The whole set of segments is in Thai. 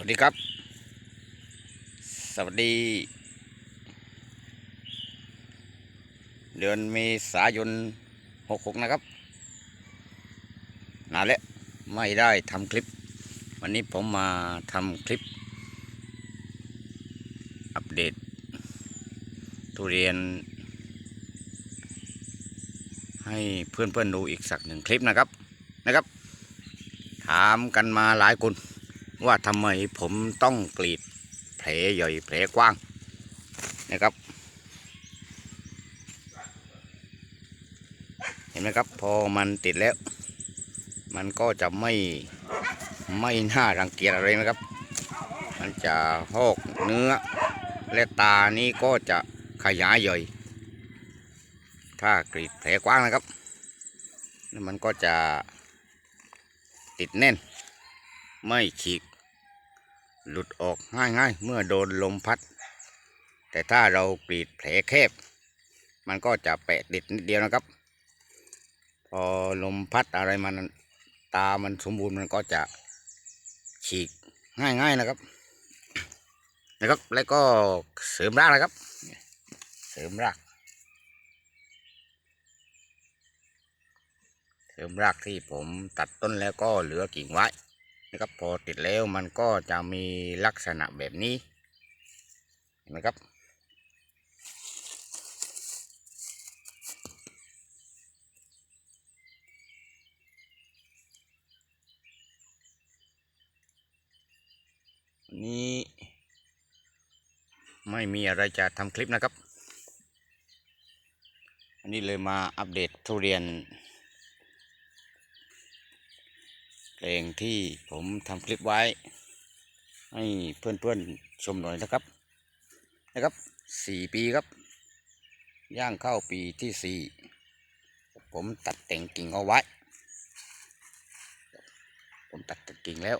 วัสดีครับ สวัสดี เดือนเมษายนหกหกนะครับนานแล้วไม่ได้ทำคลิป วันนี้ผมมาทำคลิป อัปเดต ทุเรียน ให้เพื่อนๆดูอีกสักหนึ่งคลิปนะครับนะครับ ถามกันมาหลายคน ว่าทำไมผมต้องกรีดแผลใหญ่แผลกว้างนะครับ เห็นไหมครับพอมันติดแล้ว มันก็จะไม่ไม่น่ารังเกียจอะไรนะครับ มันจะหอกเนื้อ และตานี้ก็จะขยายใหญ่ถ้ากรีดแผลกว้างนะครับแล้วมันก็จะติดแน่น ไม่ฉีก หลุดออกง่ายๆ เมื่อโดนลมพัด แต่ถ้าเรากรีดแผลแคบ มันก็จะแปะติดนิดเดียวนะครับ พอลมพัดอะไรมันตามันสมบูรณ์มันก็จะฉีกง่ายๆนะครับนะครับ แล้วก็เสริมรากนะครับ เสริมราก เสริมรากที่ผมตัดต้นแล้วก็เหลือกิ่งไว้ นะครับ พอติดแล้วมันก็จะมีลักษณะแบบนี้เห็นไหมครับวันนี้ไม่มีอะไรจะทำคลิปนะครับ อันนี้เลยมาอัปเดตทุเรียน เพลงที่ผมทำคลิปไว้ ให้เพื่อนๆชมหน่อยนะครับ นะครับสี่ปีครับ ย่างเข้าปีที่สี่ผมตัดแต่งกิ่งเอาไว้ ผมตัดแต่งกิ่งแล้ว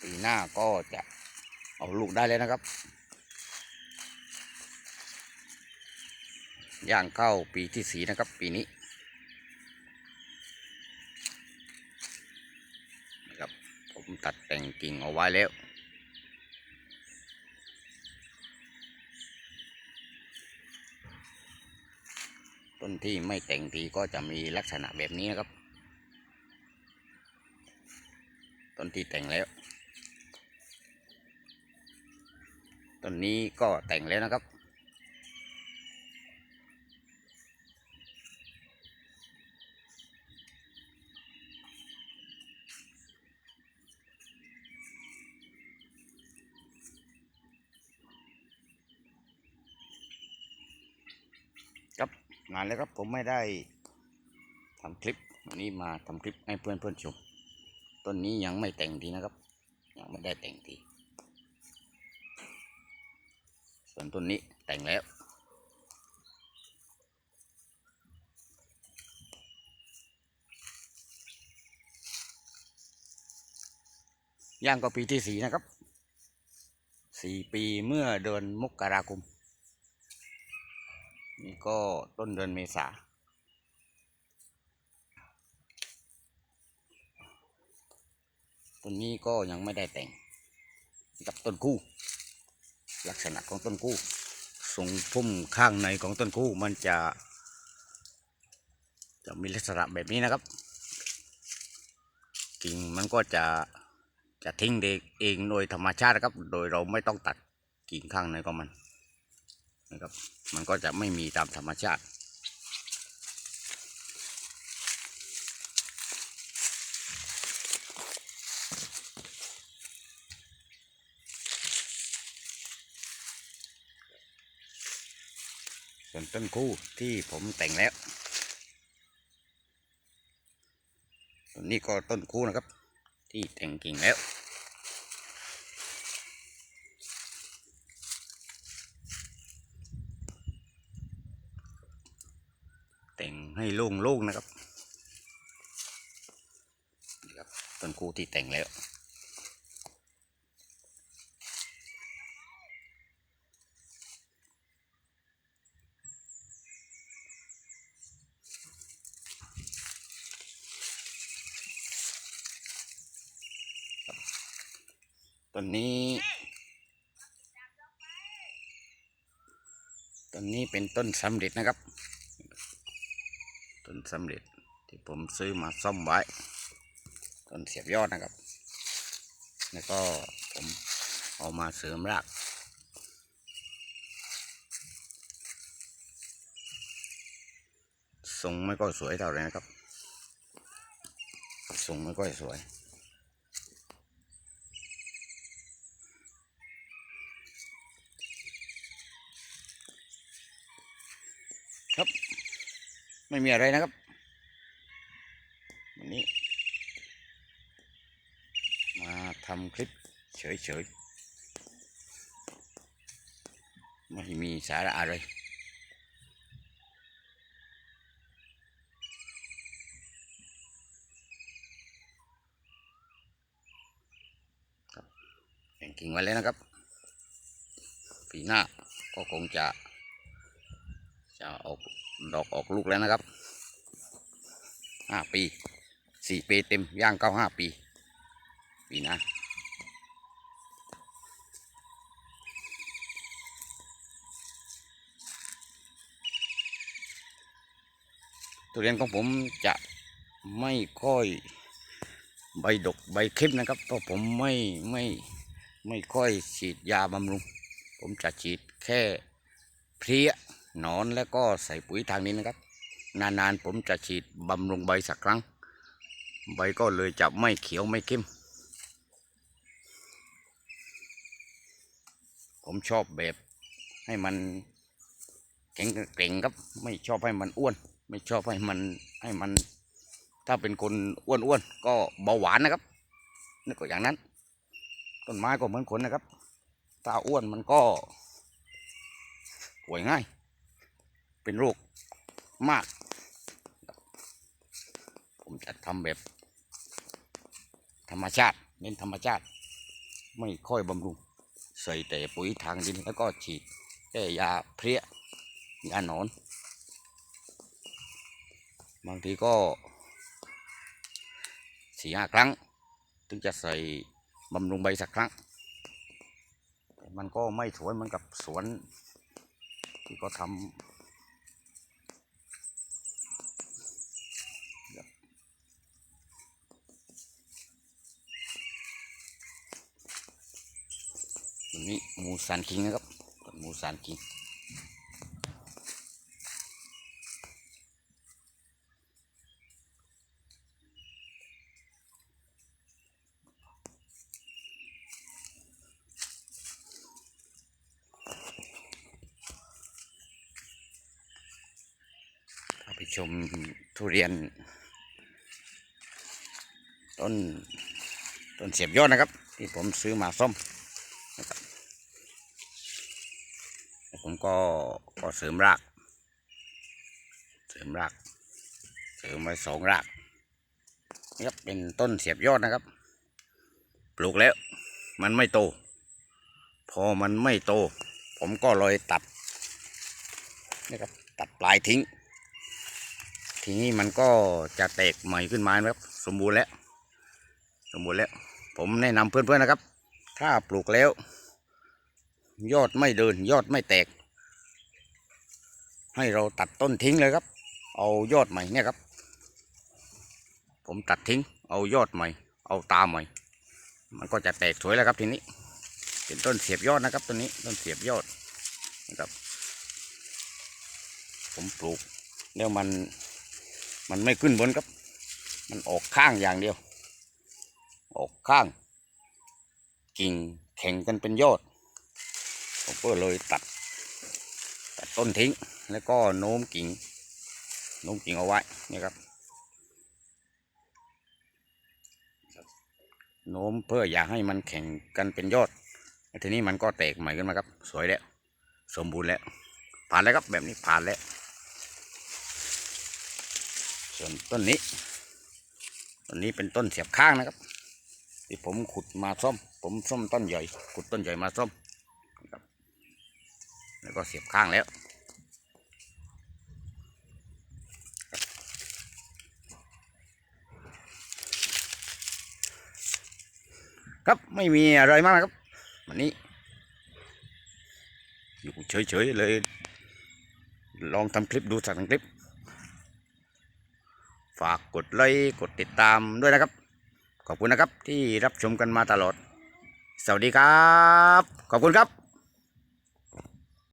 ปีหน้าก็จะเอาลูกได้แล้วนะครับ ย่างเข้าปีที่สีนะครับ ปีนี้นะครับผมตัดแต่งกิ่งเอาไว้แล้วต้นที่ไม่แต่งทีก็จะมีลักษณะแบบนี้นะครับ ต้นที่แต่งแล้ว ต้นนี้ก็แต่งแล้วนะครับ ครับ นานแล้วครับผมไม่ได้ทำคลิปวันนี้มาทำคลิปให้เพื่อนเพื่อนชมต้นนี้ยังไม่แต่งทีนะครับ ยังไม่ได้แต่งที ส่วนต้นนี้แต่งแล้วย่างก็ปีที่สี่นะครับสี่ปีเมื่อเดือนมกราคม นี่ก็ต้นเดือนเมษาต้นนี้ก็ยังไม่ได้แต่ง กับต้นกู้ ลักษณะของต้นกู้ทรงพุ่มข้างในของต้นกู้มันจะ จะมีลักษณะแบบนี้นะครับ กิ่งมันก็จะจะทิ้งเด็กเองโดยธรรมชาติครับ โดยเราไม่ต้องตัดกิ่งข้างในของมัน นะครับ มันก็จะไม่มีตามธรรมชาติ ส่วนต้นคู่ที่ผมแต่งแล้วนนี้ก็ต้นคู่นะครับ ที่แต่งกิ่งแล้ว ให้โล่งๆนะครับนี่ครับต้นกูที่แต่งแล้วตอนนี้ต้นนี้เป็นต้นสำเร็จนะครับ ต้นสำเร็จที่ผมซื้อมาซ่อมไว้ ต้นเสียบยอดนะครับ แล้วก็ผมเอามาเสริมรากทรงไม่ก็สวยเท่าไหร่นะครับทรงไม่ก็สวย ไม่มีอะไรนะครับวันนี้ มาทำคลิปเฉยๆไม่มีสาระอะไรแบ่งกิ่งไว้แล้วนะครับ ปีหน้าก็คงจะ จะออกดอกออกลูกแล้วนะครับห้าปีสี่ปีเต็มย่างเก้าห้าปี ปีน้าทุเรียนของผมจะไม่ค่อยใบดกใบเข้มนะครับเพราะผมไม่ไม่ไม่ค่อยฉีดยาบำรุง ผมจะฉีดแค่เพลี้ย หนอนแล้วก็ใส่ปุ๋ยทางนี้นะครับ นานๆผมจะฉีดบำรุงใบสักครั้ง ใบก็เลยจะไม่เขียวไม่เข้ม ผมชอบแบบให้มันแข็งเกร่งครับ ไม่ชอบให้มันอ้วน ไม่ชอบให้มันให้มัน ถ้าเป็นคนอ้วนๆก็เบาหวานนะครับนี่ก็อย่างนั้น ต้นไม้ก็เหมือนคนนะครับ ถ้าอ้วนมันก็ป่วยง่าย เป็นโรคมาก ผมจะทำแบบ ธรรมชาติ เน้นธรรมชาติ ไม่ค่อยบำรุง ใส่แต่ปุ๋ยทางดินแล้วก็ฉีดแก้ยาเพลี้ยยาหนอน บางทีก็สี่ห้าครั้ง ถึงจะใส่บำรุงใบสักครั้ง มันก็ไม่สวยเหมือนกับสวนที่ก็ทำ ตัวนี้มูซานคิงนะครับต้นมูซานคิงพาไปชมทุเรียน ต้นต้นเสียบยอดนะครับ ที่ผมซื้อมาส้มนะครับแล้ว ผมก็ก็เสริมราก เสริมราก เสริมไว้สองรากนี่ครับเป็นต้นเสียบยอดนะครับ ปลูกแล้ว มันไม่โต พอมันไม่โต ผมก็เลยตัดนะครับตัดปลายทิ้ง ทีนี้มันก็จะแตกใหม่ขึ้นมาครับ สมบูรณ์แล้ว สมบูรณ์แล้ว ผมแนะนำเพื่อนๆนะครับ ถ้าปลูกแล้ว ยอดไม่เดินยอดไม่แตก ให้เราตัดต้นทิ้งเลยครับ เอายอดใหม่เนี่ยครับ ผมตัดทิ้ง เอายอดใหม่ เอาตาใหม่ มันก็จะแตกสวยแล้วครับทีนี้ เป็นต้นเสียบยอดนะครับต้นนี้ต้นเสียบยอดนะครับ ผมปลูกแล้วมันมันไม่ขึ้นบนครับ มันออกข้างอย่างเดียว ออกข้าง กิ่งแข่งกันเป็นยอด ผมก็เลยตัดตัดต้นทิ้ง แล้วก็โน้มกิ่งโน้มกิ่งเอาไว้นี่ครับโน้มเพื่ออยากให้มันแข่งกันเป็นยอดทีนี้มันก็แตกใหม่ขึ้นมาครับ สวยแล้วสมบูรณ์แล้ว ผ่านแล้วครับแบบนี้ผ่านแล้ว ส่วนต้นนี้ต้นนี้เป็นต้นเสียบข้างนะครับ ที่ผมขุดมาซ่อม ผมซ่อมต้นใหญ่ขุดต้นใหญ่มาซ่อมครับ แล้วก็เสียบข้างแล้ว ครับไม่มีอะไรมากนะครับ วันนี้ อยู่เฉยๆเลย ลองทำคลิปดูสักหนึ่งคลิป ฝากกดไลค์กดติดตามด้วยนะครับ ขอบคุณนะครับที่รับชมกันมาตลอด สวัสดีครับ ขอบคุณครับ